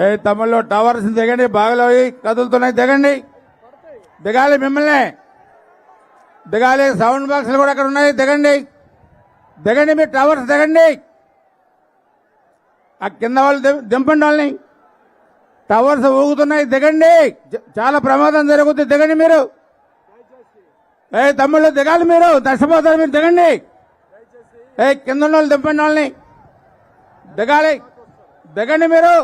ఏ తమ్ముళ్ళు టవర్స్ దిగండి బాగలో కదులుతున్నాయి దిగండి. దిగాలి మిమ్మల్ని. దిగాలి సౌండ్ బాక్సులు కూడా అక్కడ ఉన్నాయి దిగండి. దిగండి మీ టవర్స్ దిగండి. ఆ కింద వాళ్ళు దిం- దింపండి వాళ్ళని. టవర్స్ ఊగుతున్నాయి దిగండి. చాలా ప్రమాదం జరుగుతుంది దిగండి మీరు. ఏ తమ్ముళ్ళు దిగాలి మీరు నష్టపోతారు మీరు దిగండి. ఏ కింద ఉన్న వాళ్ళు దింపండి వాళ్ళని. దిగాలి. దిగండి మీరు.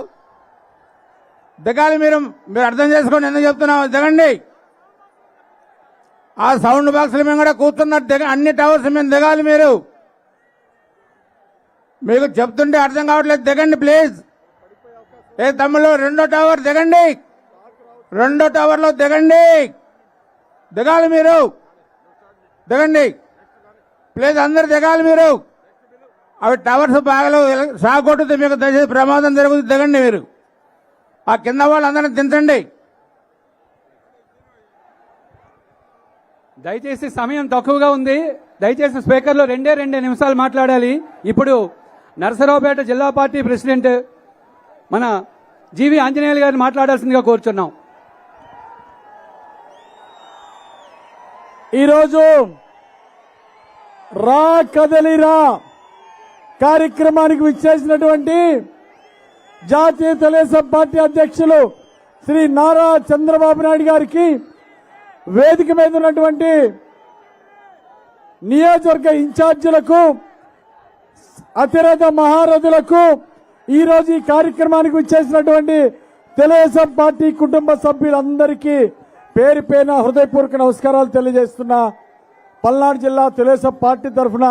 దిగాలి మీరు. మీరు అర్థం చేసుకోండి ఎందుకు చెప్తున్నావు? దిగండి. ఆ సౌండ్ బాక్సులు మేము కూడా కూర్చున్నట్టు దిగ అన్ని టవర్స్ మేము దిగాలి మీరు. మీకు చెప్తుంటే అర్థం కావట్లేదు. దిగండి ప్లీజ్. ఏ తమ్ముళ్ళు రెండో టవర్ దిగండి. రెండో టవర్లో దిగండి. దిగాలి మీరు. దిగండి. ప్లీజ్ అందరు దిగాలి మీరు. అవి టవర్స్ బాగా షాక్ కొట్టుతుంది మీకు దయచేసి ప్రమాదం జరుగుతుంది. దిగండి మీరు. ఆ కింద వాళ్ళందరినీ దించండి. దయచేసి సమయం తక్కువగా ఉంది. దయచేసి స్పీకర్లో రెండే రెండే నిమిషాలు మాట్లాడాలి. ఇప్పుడు నరసరావుపేట జిల్లా పార్టీ ప్రెసిడెంట్ మన జీవి ఆంజనేయులు గారిని మాట్లాడాల్సిందిగా కోరుచున్నాం. ఈరోజు రా కదలిరా. కార్యక్రమానికి విచ్చేసినటువంటి జాతీయ తెలుగుదేశం పార్టీ అధ్యక్షులు శ్రీ నారా చంద్రబాబు నాయుడు గారికి వేదిక మీద ఉన్నటువంటి నియోజకవర్గ ఇన్ఛార్జీలకు అతిరథ మహారథులకు ఈరోజు ఈ కార్యక్రమానికి విచ్చేసినటువంటి తెలుగుదేశం పార్టీ కుటుంబ సభ్యులందరికీ పేరు పైన హృదయపూర్వక నమస్కారాలు తెలియజేస్తున్నా. పల్నాడు జిల్లా తెలుగుదేశం పార్టీ తరఫున